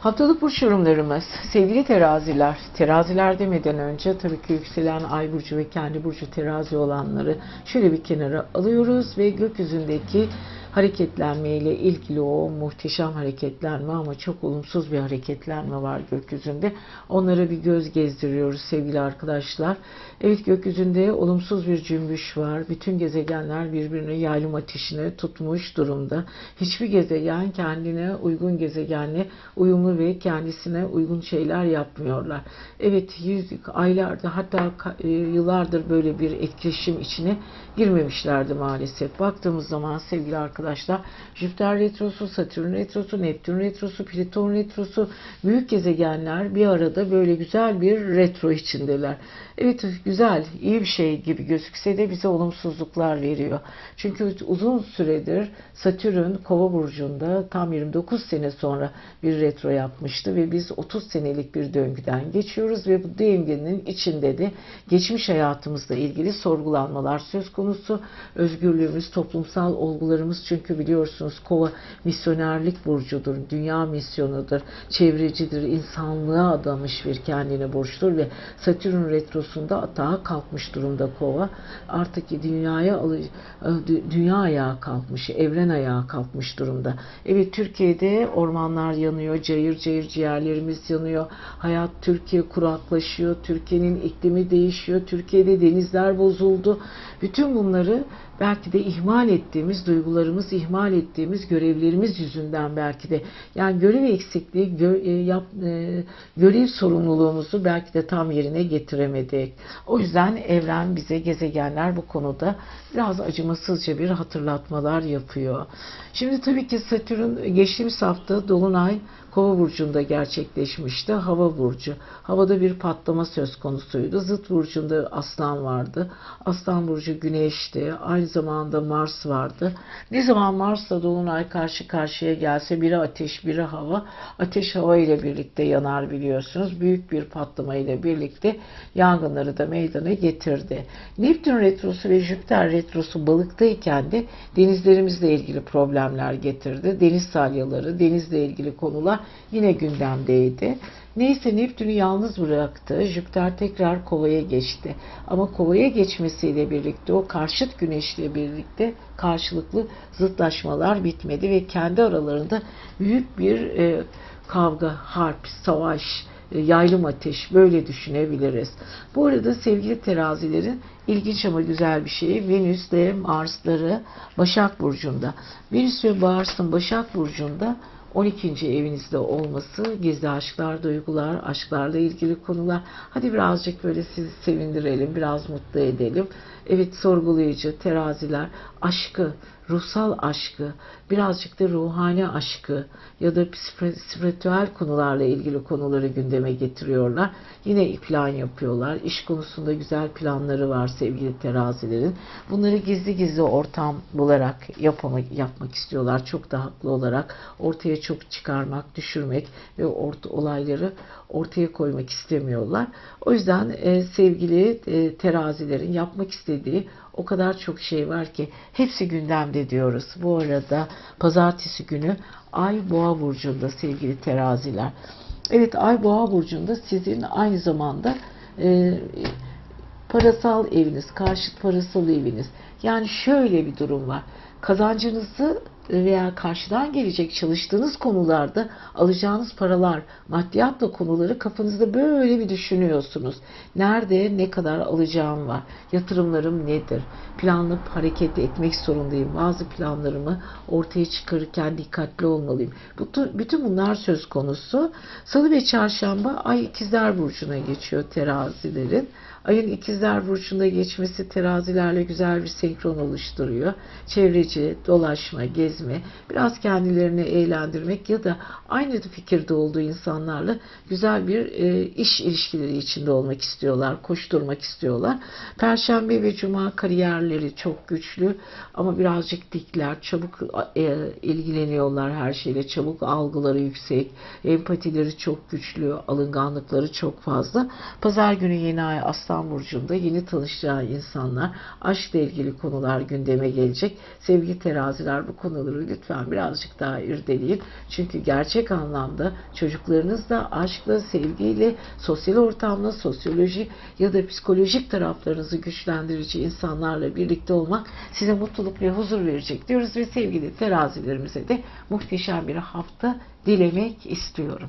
Haftalık burç yorumlarımız. Sevgili teraziler, teraziler demeden önce tabii ki yükselen ay burcu ve kendi burcu terazi olanları şöyle bir kenara alıyoruz ve gökyüzündeki hareketlenme ile ilgili o muhteşem hareketlenme ama çok olumsuz bir hareketlenme var gökyüzünde. Onlara bir göz gezdiriyoruz sevgili arkadaşlar. Evet gökyüzünde olumsuz bir cümbüş var. Bütün gezegenler birbirini yaylım ateşine tutmuş durumda. Hiçbir gezegen kendine uygun gezegenle uyumlu ve kendisine uygun şeyler yapmıyorlar. Evet yüz aylarda hatta e, yıllardır böyle bir etkileşim içine girmemişlerdi maalesef. Baktığımız zaman sevgili arkadaşlar Jüpiter retrosu, Satürn retrosu, Neptün retrosu, Plüton retrosu büyük gezegenler bir arada böyle güzel bir retro içindeler. Evet güzel, iyi bir şey gibi gözükse de bize olumsuzluklar veriyor. Çünkü uzun süredir Satürn Kova burcunda tam 29 sene sonra bir retro yapmıştı ve biz 30 senelik bir döngüden geçiyoruz ve bu döngünün içinde de geçmiş hayatımızla ilgili sorgulanmalar söz konusu. Özgürlüğümüz, toplumsal olgularımız çünkü biliyorsunuz Kova misyonerlik burcudur, dünya misyonudur, çevrecidir, insanlığa adamış bir kendine burçtur ve Satürn retrosunda atağa kalkmış durumda Kova. Artık dünyaya alı- dünya ayağa kalkmış, evren ayağa kalkmış durumda. Evet Türkiye'de ormanlar yanıyor, cayır cayır ciğerlerimiz yanıyor. Hayat Türkiye kuraklaşıyor, Türkiye'nin iklimi değişiyor, Türkiye'de denizler bozuldu. Bütün bunları belki de ihmal ettiğimiz duygularımız, ihmal ettiğimiz görevlerimiz yüzünden belki de yani görev eksikliği, gö- e, yap, e, görev sorumluluğumuzu belki de tam yerine getiremedik. O yüzden evren bize gezegenler bu konuda biraz acımasızca bir hatırlatmalar yapıyor. Şimdi tabii ki Satürn geçtiğimiz hafta Dolunay Kova burcunda gerçekleşmişti. Hava burcu. Havada bir patlama söz konusuydu. Zıt burcunda Aslan vardı. Aslan burcu Güneş'ti. Aynı zamanda Mars vardı. Ne zaman Mars'la Dolunay karşı karşıya gelse biri ateş, biri hava. Ateş hava ile birlikte yanar biliyorsunuz. Büyük bir patlama ile birlikte yangınları da meydana getirdi. Neptün retrosu ve Jüpiter retrosu balıktayken de denizlerimizle ilgili problemler getirdi. Deniz salyaları, denizle ilgili konular yine gündemdeydi. Neyse Neptün'ü yalnız bıraktı. Jüpiter tekrar kovaya geçti. Ama kovaya geçmesiyle birlikte o karşıt güneşle birlikte karşılıklı zıtlaşmalar bitmedi ve kendi aralarında büyük bir e, kavga, harp, savaş, e, yaylım ateş böyle düşünebiliriz. Bu arada sevgili terazilerin ilginç ama güzel bir şeyi Venüs ve Mars'ları Başak Burcu'nda. Venüs ve Mars'ın Başak Burcu'nda 12. evinizde olması, gizli aşklar, duygular, aşklarla ilgili konular. Hadi birazcık böyle sizi sevindirelim, biraz mutlu edelim. Evet sorgulayıcı, teraziler, aşkı, ruhsal aşkı, birazcık da ruhani aşkı ya da spir- spiritüel konularla ilgili konuları gündeme getiriyorlar. Yine plan yapıyorlar. İş konusunda güzel planları var sevgili terazilerin. Bunları gizli gizli ortam bularak yapmak, yapmak istiyorlar. Çok da haklı olarak ortaya çok çıkarmak, düşürmek ve orta, olayları ortaya koymak istemiyorlar. O yüzden e, sevgili e, terazilerin yapmak istediği o kadar çok şey var ki hepsi gündemde diyoruz. Bu arada pazartesi günü Ay Boğa burcunda sevgili teraziler. Evet Ay Boğa burcunda sizin aynı zamanda e, parasal eviniz, karşıt parasal eviniz. Yani şöyle bir durum var. Kazancınızı veya karşıdan gelecek çalıştığınız konularda alacağınız paralar, maddiyatla konuları kafanızda böyle bir düşünüyorsunuz. Nerede ne kadar alacağım var? Yatırımlarım nedir? Planlı hareket etmek zorundayım. Bazı planlarımı ortaya çıkarırken dikkatli olmalıyım. Bütün, bunlar söz konusu. Salı ve çarşamba ay ikizler burcuna geçiyor terazilerin. Ayın ikizler burcunda geçmesi terazilerle güzel bir senkron oluşturuyor. Çevreci, dolaşma, gezme, biraz kendilerini eğlendirmek ya da aynı fikirde olduğu insanlarla güzel bir e, iş ilişkileri içinde olmak istiyorlar, koşturmak istiyorlar. Perşembe ve cuma kariyerleri çok güçlü ama birazcık dikler, çabuk e, ilgileniyorlar her şeyle, çabuk algıları yüksek, empatileri çok güçlü, alınganlıkları çok fazla. Pazar günü yeni ay Aslan Burcu'nda yeni tanışacağı insanlar, aşkla ilgili konular gündeme gelecek. Sevgili teraziler bu konuları lütfen birazcık daha irdeleyin. Çünkü gerçek anlamda çocuklarınızla aşkla, sevgiyle, sosyal ortamla, sosyoloji ya da psikolojik taraflarınızı güçlendirici insanlarla birlikte olmak size mutluluk ve huzur verecek diyoruz ve sevgili terazilerimize de muhteşem bir hafta dilemek istiyorum.